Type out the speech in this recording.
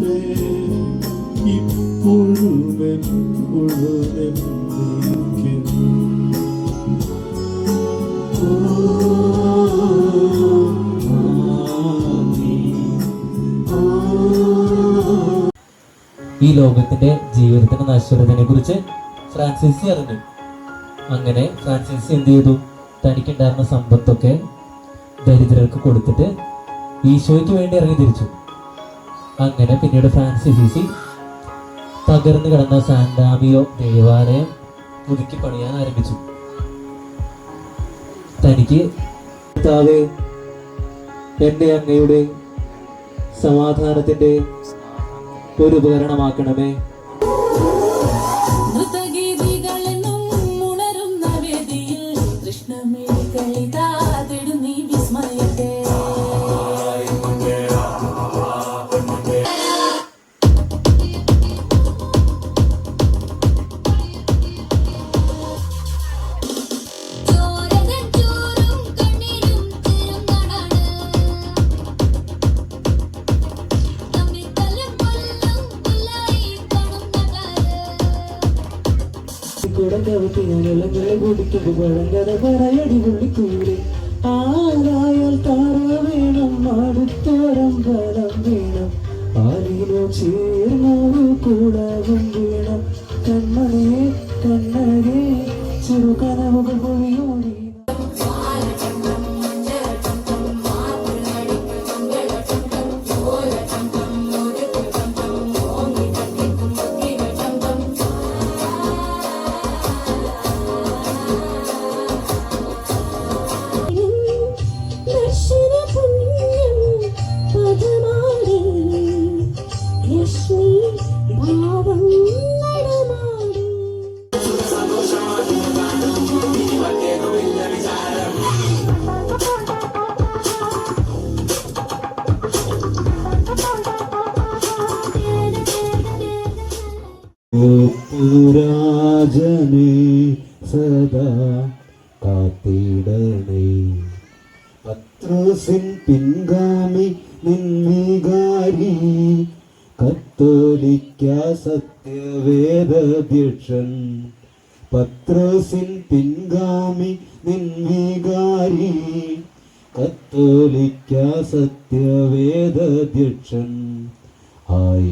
ഈ ലോകത്തിന്റെ ജീവിതത്തിന്റെ നശ്വരതനെ കുറിച്ച് ഫ്രാൻസിസി അറിഞ്ഞു. അങ്ങനെ ഫ്രാൻസിസി എന്ത് ചെയ്തു? തനിക്കുണ്ടായിരുന്ന സമ്പത്തൊക്കെ ദരിദ്രർക്ക് കൊടുത്തിട്ട് ഈശോയ്ക്ക് വേണ്ടി ഇറങ്ങി തിരിച്ചു. അങ്ങനെ പിന്നീട് ഫ്രാൻസിസി തകർന്നു കിടന്ന സാന്റാമിയോ ദേവാലയം പുതുക്കി പണിയാൻ ആരംഭിച്ചു. തനിക്ക് എന്റെ അങ്ങയുടെ സമാധാനത്തിന്റെ ഒരു ഉപകരണമാക്കണമേ. ആരായാൽ താറ വേണം അടുത്തോരം ബലം വേണം. ആരിലോ ചേർന്നൊരു കൂടവും വേണം. കൺമണിയെ രാജനെ സദാ കാത്തിടണേ. പത്രോസിൻ പിൻഗാമി നിന്നികാരി കത്തോലിക്ക സത്യവേദധ്യക്ഷൻ. പത്രോസിൻ പിൻഗാമി നിന്നികാരി കത്തോലിക്ക സത്യവേദധ്യക്ഷൻ. ആയി